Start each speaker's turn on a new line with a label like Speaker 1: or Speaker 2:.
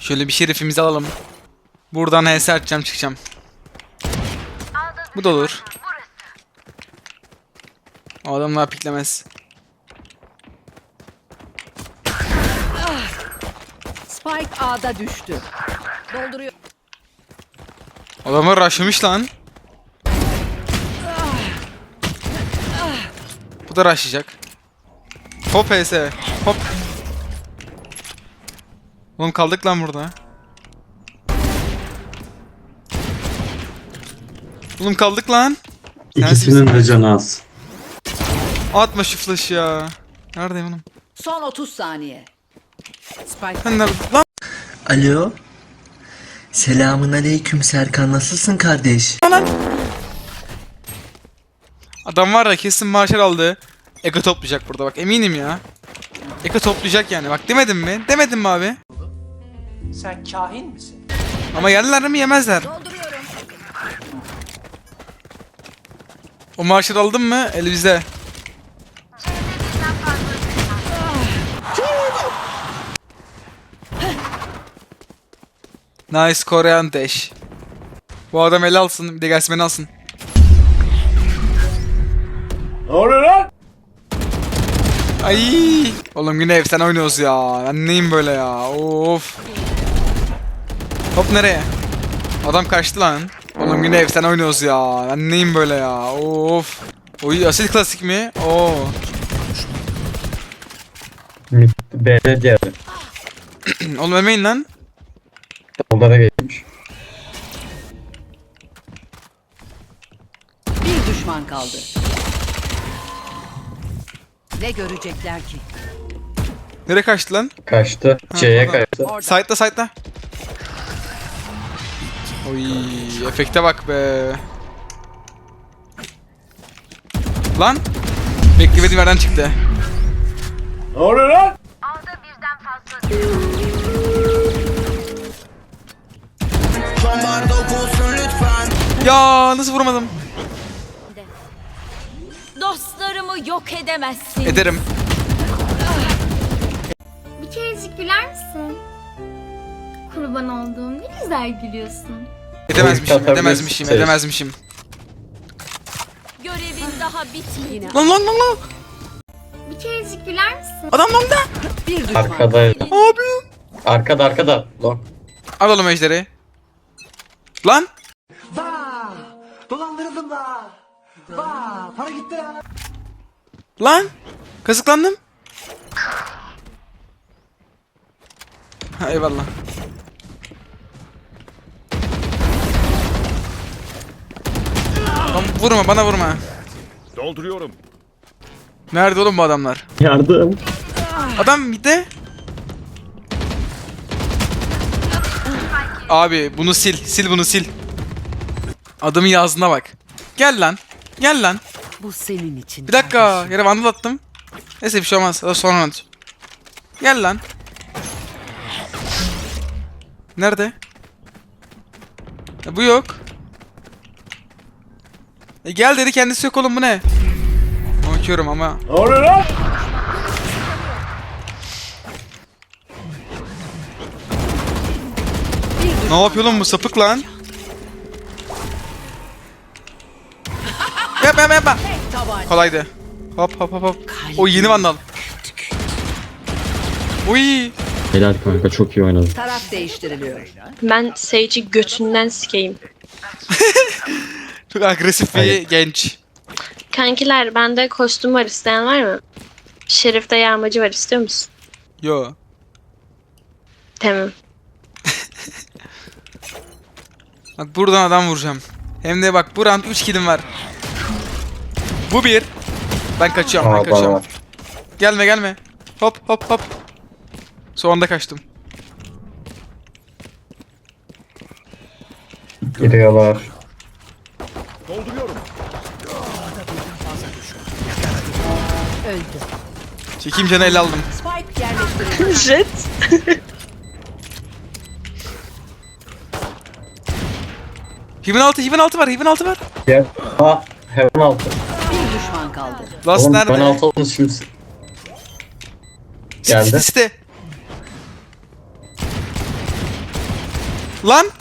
Speaker 1: Şöyle bir şerifimizi alalım. Buradan HS atacağım çıkacağım. Bu da olur. O adamlar piklemez.
Speaker 2: Spike A'da düştü. Dolduruyor.
Speaker 1: Adamlar rushlamış lan. Bu da rushlayacak. Hop HS. Hop. Oğlum kaldık lan burada. Oğlum kaldık lan.
Speaker 3: İkisinin de canı az.
Speaker 1: Atma şu flash ya. Neredeyim oğlum?
Speaker 2: Son 30 saniye. Spike
Speaker 1: nerede? Lan
Speaker 4: Alo. Selamun aleyküm Serkan nasılsın kardeş?
Speaker 1: adam var ya kesin marşal aldı. Eko toplayacak burada bak eminim ya. Eko toplayacak yani bak demedim mi? Demedim mi abi?
Speaker 5: Sen kahin misin?
Speaker 1: Ama yerler mi yemezler.
Speaker 2: dolduruyorum.
Speaker 1: O marşal aldın mı? El bizde. Nice Korean dash. Bu adam el alsın bir de gelsin beni alsın.
Speaker 5: Ne oluyor lan?
Speaker 1: Ay. Oğlum yine efsane oynuyoruz ya. Ben neyim böyle ya? Of. Hop nereye? Adam kaçtı lan. Oğlum yine efsane oynuyoruz ya. Ben neyim böyle ya? Of. Oy asil klasik mi? Oo.
Speaker 3: B'de diğer.
Speaker 1: Oğlum ölmeyin lan.
Speaker 3: Onlara geçmiş.
Speaker 2: Bir düşman kaldı. Ne görecekler ki?
Speaker 1: Nereye kaçtı lan?
Speaker 3: Kaçtı. C'ye kaçtı.
Speaker 1: Side'da side'da. Oy efekte bak be. Lan. Beklemediğim yerden çıktı.
Speaker 5: Ne oluyor lan?
Speaker 1: Ya nasıl vurmadım?
Speaker 6: Dostlarımı yok edemezsin.
Speaker 1: Ederim.
Speaker 7: Bir kerecik güler misin? Kurban olduğum ne güzel gülüyorsun.
Speaker 1: Edemezmişim, edemezmişim, edemezmişim.
Speaker 6: Görevin daha bitmedi.
Speaker 1: Lan lan lan lan.
Speaker 7: Bir kerecik güler misin?
Speaker 1: Adam lan da.
Speaker 2: Bir düşman.
Speaker 3: Arkada.
Speaker 1: Abi.
Speaker 3: Arkada arkada. Long.
Speaker 1: Al oğlum ejderi. Lan.
Speaker 5: Dolandırıldım da. Vaa para gitti ya.
Speaker 1: Lan. Kazıklandım. Ha, eyvallah. Vurma bana vurma.
Speaker 8: Dolduruyorum.
Speaker 1: Nerede oğlum bu adamlar?
Speaker 3: Yardım.
Speaker 1: Adam bir de. Abi bunu sil. Sil bunu sil. Adamın yazdığına bak. Gel lan. Gel lan.
Speaker 2: Bu senin için.
Speaker 1: Bir dakika. Yere vandal attım. Neyse bir şey olmaz. Daha sonra at. Gel lan. Nerede? E, bu yok. E gel dedi kendisi yok oğlum bu ne? Bakıyorum ama.
Speaker 5: Ne oluyor lan?
Speaker 1: Ne yapıyor lan bu sapık lan? Yapma yapma yapma. Kolaydı. Hop hop hop hop. O yeni vandal. Uy.
Speaker 3: Helal kanka çok iyi oynadın.
Speaker 2: Taraf değiştiriliyor.
Speaker 9: Ben Sage'i götünden sikeyim.
Speaker 1: Çok agresif bir
Speaker 3: Hayır.
Speaker 1: genç.
Speaker 9: Kankiler bende kostüm var isteyen var mı? Şerif'te yağmacı var istiyor musun?
Speaker 1: Yo.
Speaker 9: Tamam.
Speaker 1: Bak buradan adam vuracağım. Hem de bak bu round 3 killim var. Bu bir. Ben kaçıyorum ben
Speaker 3: Aa,
Speaker 1: kaçıyorum.
Speaker 3: bana.
Speaker 1: Gelme gelme. Hop hop hop. Sonunda kaçtım.
Speaker 3: Giriyorlar.
Speaker 8: Dolduruyorum.
Speaker 2: Öldü.
Speaker 1: Çekeyim canı el aldım.
Speaker 2: Spike yerleştirildi.
Speaker 9: Jet.
Speaker 1: Heaven altı, Heaven altı var, Heaven altı var.
Speaker 3: Gel. Ha. Heaven altı.
Speaker 2: Bir düşman kaldı.
Speaker 1: Last
Speaker 3: Oğlum
Speaker 1: nerede?
Speaker 3: ben altı oldum şimdi. Geldi.
Speaker 1: site, site. Lan